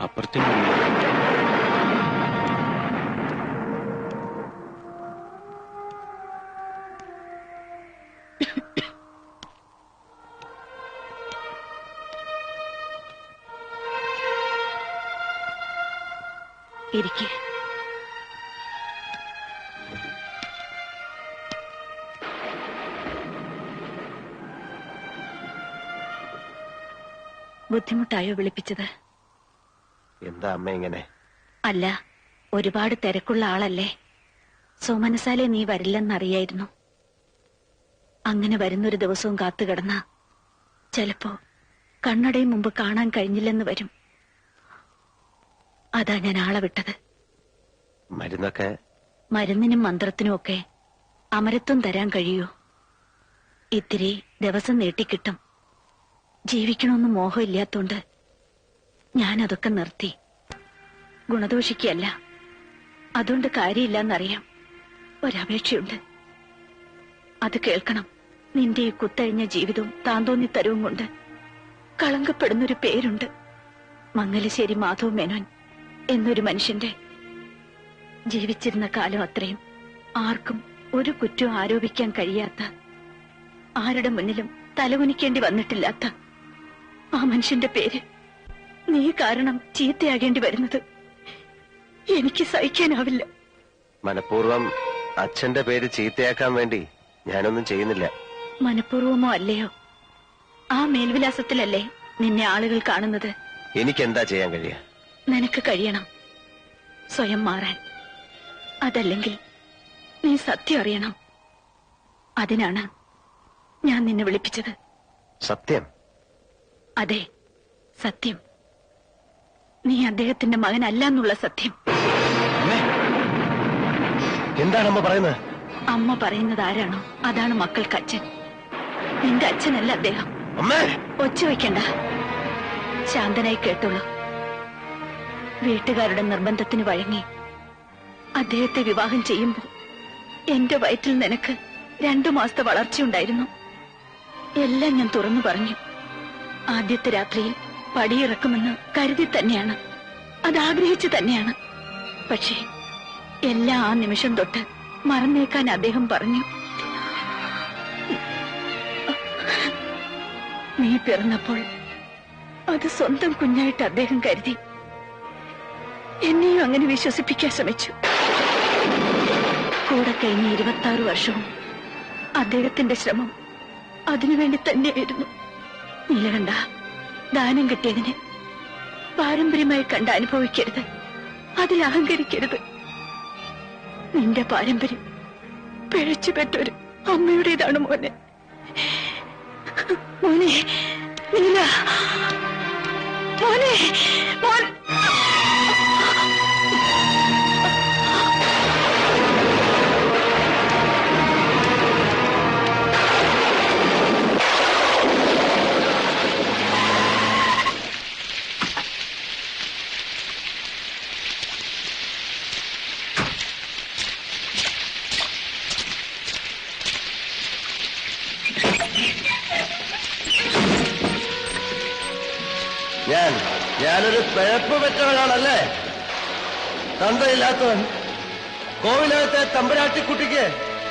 അപ്പുറത്തെ ഇരിക്കെ. ബുദ്ധിമുട്ടായോ വിളിപ്പിച്ചത്? എന്താ അമ്മ ഇങ്ങനെ? അല്ല ഒരുപാട് തിരക്കുള്ള ആളല്ലേ. സോമനസാലെ നീ വരില്ലെന്നറിയായിരുന്നു. അങ്ങനെ വരുന്നൊരു ദിവസവും കാത്തു കിടന്ന ചിലപ്പോ കണ്ണടയും മുമ്പ് കാണാൻ കഴിഞ്ഞില്ലെന്ന് വരും. അതാ ഞാൻ ആളെ വിട്ടത്. മരുന്നൊക്കെ? മരുന്നിനും മന്ത്രത്തിനും ഒക്കെ അമരത്വം തരാൻ കഴിയൂ. ഇത്തിരി ദിവസം നീട്ടിക്കിട്ടും. ജീവിക്കണമെന്ന് മോഹമില്ലാത്തോണ്ട് ഞാൻ അതൊക്കെ നിർത്തി. ഗുണദോഷിക്കല്ല അതുകൊണ്ട് കാര്യമില്ലെന്നറിയാം. ഒരപേക്ഷയുണ്ട്. അത് കേൾക്കണം. നിന്റെ ഈ കുത്തഴിഞ്ഞ ജീവിതവും താന്തോന്നി തരവും കൊണ്ട് കളങ്കപ്പെടുന്നൊരു പേരുണ്ട്. മംഗലശ്ശേരി മാധവ് മേനോൻ എന്നൊരു മനുഷ്യന്റെ. ജീവിച്ചിരുന്ന കാലം അത്രയും ആർക്കും ഒരു കുറ്റവും ആരോപിക്കാൻ കഴിയാത്ത. ആരുടെ മുന്നിലും തലകുനിക്കേണ്ടി വന്നിട്ടില്ലാത്ത ആ മനുഷ്യന്റെ പേര്. നീ കാരണം ചീത്തയാകേണ്ടി വരുന്നത് എനിക്ക് സഹിക്കാനാവില്ല. മനഃപൂർവം അച്ഛന്റെ പേര് ചീത്തയാക്കാൻ വേണ്ടി ഞാനൊന്നും ചെയ്യുന്നില്ല. മനഃപൂർവമോ അല്ലയോ? ആ മേൽവിലാസത്തിലല്ലേ നിന്നെ ആളുകൾ കാണുന്നത്? എനിക്ക് എന്താ ചെയ്യാൻ കഴിയ നിനക്ക് കഴിയണം. സ്വയം മാറാൻ. അതല്ലെങ്കിൽ നീ സത്യം അറിയണം. അതിനാണ് ഞാൻ നിന്നെ വിളിപ്പിച്ചത്. സത്യം? അതെ സത്യം. നീ അദ്ദേഹത്തിന്റെ മകനല്ല എന്നുള്ള സത്യം. അമ്മേ എന്താണ് അമ്മ പറയുന്നത്? അമ്മ പറയുന്നത് ആരാണോ? അതാണ് മക്കൾക്ക് അച്ഛൻ. നിന്റെ അച്ഛനല്ല അദ്ദേഹം. ഒച്ച വയ്ക്കണ്ട. ശാന്തനായി കേട്ടോളൂ. വീട്ടുകാരുടെ നിർബന്ധത്തിന് വഴങ്ങി അദ്ദേഹത്തെ വിവാഹം ചെയ്യുമ്പോൾ എന്റെ വയറ്റിൽ നിനക്ക് രണ്ടു മാസത്തെ വളർച്ചയുണ്ടായിരുന്നു. എല്ലാം ഞാൻ തുറന്നു പറഞ്ഞു. ആദ്യത്തെ രാത്രിയിൽ പടിയിറക്കുമെന്ന് കരുതി തന്നെയാണ്. അത് ആഗ്രഹിച്ചു തന്നെയാണ്. പക്ഷേ എല്ലാ ആ നിമിഷം തൊട്ട് മറന്നേക്കാൻ അദ്ദേഹം പറഞ്ഞു. നീ പിറന്നപ്പോൾ അത് സ്വന്തം കുഞ്ഞായിട്ട് അദ്ദേഹം കരുതി. എന്നെയും അങ്ങനെ വിശ്വസിപ്പിക്കാൻ ശ്രമിച്ചു. കൂടെ കഴിഞ്ഞ ഇരുപത്തി ആറ് വർഷവും അദ്ദേഹത്തിന്റെ ശ്രമം അതിനുവേണ്ടി തന്നെയായിരുന്നു. നീലകണ്ഠ ദാനം കിട്ടിയതിനെ പാരമ്പര്യമായി കണ്ട് അനുഭവിക്കരുത്. അതിൽ അഹങ്കരിക്കരുത്. നിന്റെ പാരമ്പര്യം പിഴച്ചുപെട്ടൊരു അമ്മയുടേതാണ് മോനെ. മോനെ നീല മോനെ മോൻ. പിഴപ്പ് പെറ്റവനാണല്ലേ തന്തയില്ലാത്തവൻ. കോവിലകത്തെ തമ്പുരാട്ടിക്കുട്ടിക്ക്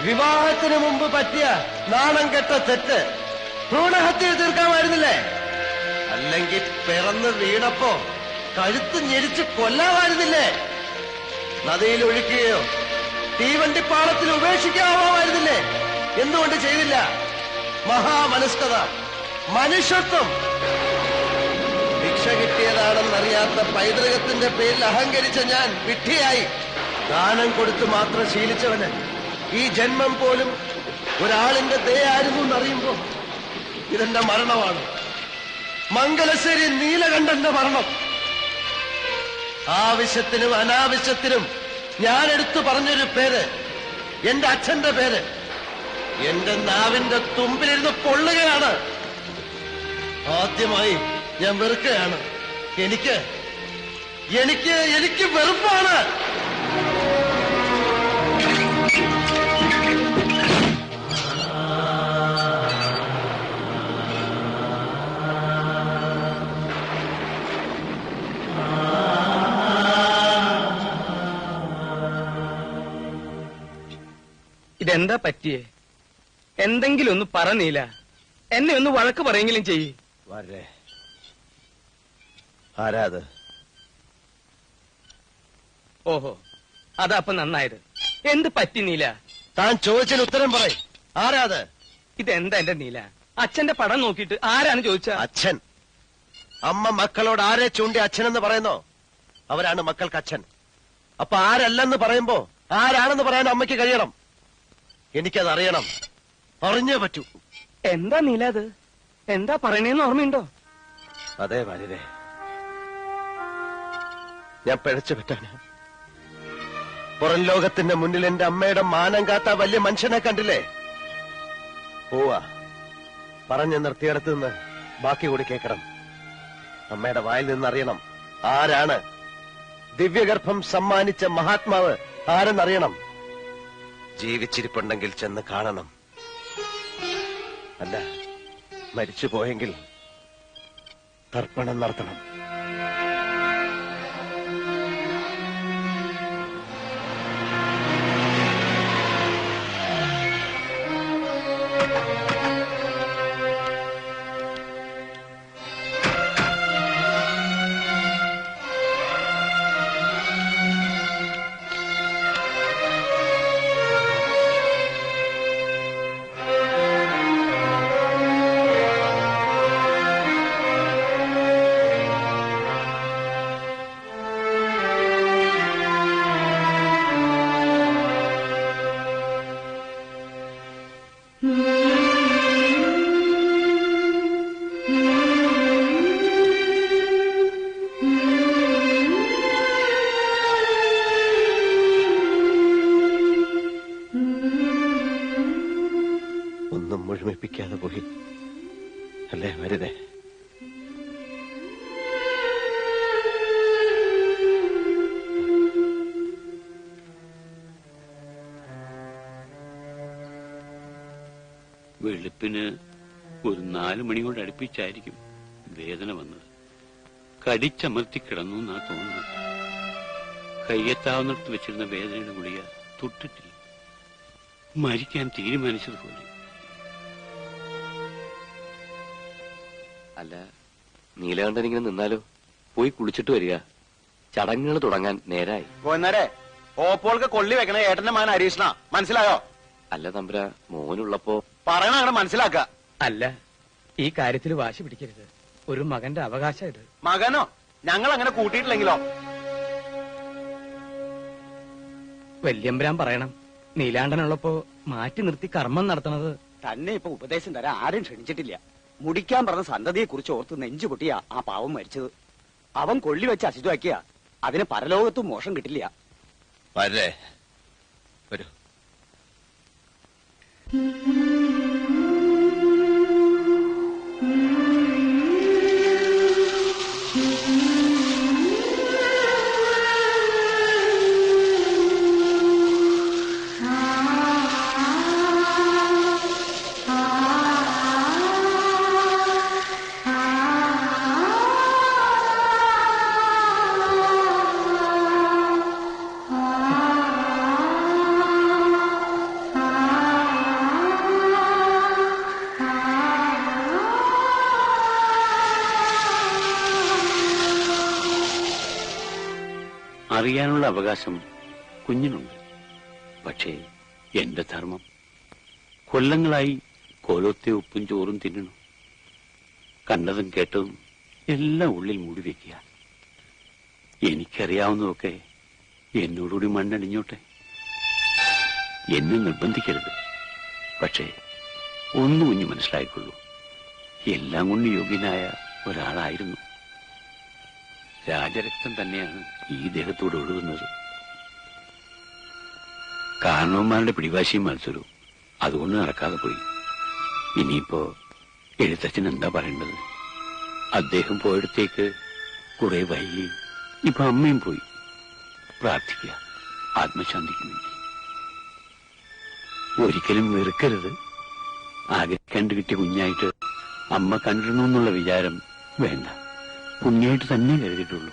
വിവാഹത്തിന് മുമ്പ് പറ്റിയ നാണം കെട്ട തെറ്റ് ഭ്രൂണഹത്യ തീർക്കാമായിരുന്നില്ലേ? അല്ലെങ്കിൽ പിറന്ന് വീണപ്പോ കഴുത്ത് ഞെരിച്ച് കൊല്ലാമായിരുന്നില്ലേ? നദിയിൽ ഒഴുക്കുകയോ തീവണ്ടിപ്പാളത്തിൽ ഉപേക്ഷിക്കാമായിരുന്നില്ലേ? എന്തുകൊണ്ട് ചെയ്തില്ല? മഹാമനസ്കത മനുഷ്യത്വം. ഭിക്ഷ കിട്ടിയതാണെന്നറിയാത്ത പൈതൃകത്തിന്റെ പേരിൽ അഹങ്കരിച്ച ഞാൻ വിഡ്ഢിയായി. ദാനം കൊടുത്ത് മാത്രം ശീലിച്ചവന് ഈ ജന്മം പോലും ഒരാളിന്റെ ദയായിരുന്നു എന്നറിയുമ്പോ ഇതെന്റെ മരണമാണ്. മംഗലശ്ശേരി നീലകണ്ഠന്റെ മരണം. ആവശ്യത്തിനും അനാവശ്യത്തിനും ഞാൻ എടുത്തു പറഞ്ഞൊരു പേര് എന്റെ അച്ഛന്റെ പേര്. എന്റെ നാവിന്റെ തുമ്പിലിരുന്ന് പൊള്ളുകയാണ്. ആദ്യമായി ഞാൻ വെറുക്കുകയാണ് എനിക്ക് എനിക്ക് എനിക്ക് വെറുപ്പാണ്. ഇതെന്താ പറ്റിയേ? എന്തെങ്കിലും ഒന്ന് പറഞ്ഞില്ല എന്നെ ഒന്ന് വഴക്ക് പറയെങ്കിലും ചെയ്യേ. ആരാ അത്? ഓഹോ അതാ അപ്പൊ നന്നായത്. എന്ത് പറ്റി നീല? താൻ ചോദിച്ചതിന് ഉത്തരം പറയും. ആരാ അത്? ഇതെന്താ എന്റെ നീല? അച്ഛന്റെ പടം നോക്കിയിട്ട് ആരാണ് ചോദിച്ച? അച്ഛൻ. അമ്മ മക്കളോട് ആരെ ചൂണ്ടി അച്ഛനെന്ന് പറയുന്നോ? അവരാണ് മക്കൾക്ക് അച്ഛൻ. അപ്പൊ ആരല്ലെന്ന് പറയുമ്പോ ആരാണെന്ന് പറയാൻ അമ്മയ്ക്ക് കഴിയണം. എനിക്കത് അറിയണം. പറഞ്ഞേ പറ്റൂ. എന്താ നീല അത്? എന്താ പറയണേന്ന് ഓർമ്മയുണ്ടോ? അതെ വരിതേ ഞാൻ പിഴച്ചു പറ്റാണ് പുറം ലോകത്തിന്റെ മുന്നിൽ എന്റെ അമ്മയുടെ മാനം കാത്ത വലിയ മനുഷ്യനെ കണ്ടില്ലേ? പോവാ. പറഞ്ഞു നിർത്തിയിടത്തു നിന്ന് ബാക്കി കൂടി കേൾക്കണം. അമ്മയുടെ വായിൽ നിന്ന് അറിയണം ആരാണ്. ദിവ്യഗർഭം സമ്മാനിച്ച മഹാത്മാവ് ആരെന്നറിയണം. ജീവിച്ചിരിപ്പുണ്ടെങ്കിൽ ചെന്ന് കാണണം. അല്ല മരിച്ചു പോയെങ്കിൽ തർപ്പണം നടത്തണം. മുഴുമിപ്പിക്കാതെ പോയി. അല്ലേ വരുതേ വെളുപ്പിന് ഒരു നാല് മണിയോട് അടുപ്പിച്ചായിരിക്കും വേദന വന്നത്. കടിച്ചമർത്തി കിടന്നു എന്നാ തോന്നുന്നത്. കയ്യെത്താവുന്നിടത്ത് വെച്ചിരുന്ന വേദനയുടെ ഗുളിക തൊട്ടിട്ടില്ല. മരിക്കാൻ തീരുമാനിച്ചതുപോലെ. അല്ല നീലകണ്ഠനിങ്ങനെ നിന്നാലോ? പോയി കുളിച്ചിട്ട് വരിക. ചടങ്ങുകൾ തുടങ്ങാൻ നേരായി. പോന്നേരെ ഓപ്പോൾക്ക് കൊള്ളി വെക്കണ ഏട്ടന്റെ മകൻ ഹരീഷ്ണ. മനസ്സിലായോ? അല്ല തമ്പുര മോനുള്ളപ്പോ പറയണ അങ്ങനെ മനസ്സിലാക്ക അല്ല ഈ കാര്യത്തിൽ വാശി പിടിക്കരുത്. ഒരു മകന്റെ അവകാശം ഇത്. മകനോ? ഞങ്ങൾ അങ്ങനെ കൂട്ടിയിട്ടില്ലെങ്കിലോ? വല്യമ്പരാൻ പറയണം. നീലാണ്ടനുള്ളപ്പോ മാറ്റി നിർത്തി കർമ്മം നടത്തണത്. തന്നെ ഇപ്പൊ ഉപദേശം തരാൻ ആരും ക്ഷണിച്ചിട്ടില്ല. മുടിക്കാൻ പറഞ്ഞ സന്തതിയെ കുറിച്ച് ഓർത്ത് നെഞ്ചു പൊട്ടിയാ ആ പാവം മരിച്ചത്. അവൻ കൊള്ളി വെച്ച് അശുദ്ധമാക്കിയ അതിന് പരലോകത്തും മോശം കിട്ടില്ല. വരേ. വരൂ. അറിയാനുള്ള അവകാശം കുഞ്ഞിനുണ്ട്. പക്ഷേ എന്റെ ധർമ്മം കൊല്ലങ്ങളായി കോലത്തെ ഉപ്പും ചോറും തിന്നണു. കണ്ടതും കേട്ടതും എല്ലാം ഉള്ളിൽ മൂടി വെക്കുക. എനിക്കറിയാവുന്നതൊക്കെ എന്നോടുകൂടി മണ്ണടിഞ്ഞോട്ടെ എന്നെ നിർബന്ധിക്കരുത്. പക്ഷേ ഒന്നു കുഞ്ഞു മനസ്സിലായിക്കൊള്ളൂ. എല്ലാം കൊണ്ട് യോഗ്യനായ ഒരാളായിരുന്നു. രാജരക്തം തന്നെയാണ്. ഈ ദേഹത്തോട് ഒഴുകുന്നത്. കാരണവന്മാരുടെ പിടിവാശിയും മത്സരവും അതുകൊണ്ട് നടക്കാതെ പോയി. ഇനിയിപ്പോ എഴുത്തച്ഛൻ എന്താ പറയേണ്ടത്? അദ്ദേഹം പോയിടത്തേക്ക് കുറെ വൈകി ഇപ്പൊ അമ്മയും പോയി. പ്രാർത്ഥിക്കുക. ആത്മശാന്തിക്ക് വേണ്ടി. ഒരിക്കലും വെറുക്കരുത്. ആഗ്രഹിക്കാണ്ട് കിട്ടിയ കുഞ്ഞായിട്ട് അമ്മ കണ്ടിരുന്നു എന്നുള്ള വിചാരം വേണ്ട. പുണ്യായിട്ട് തന്നെ കരുതിയിട്ടുള്ളൂ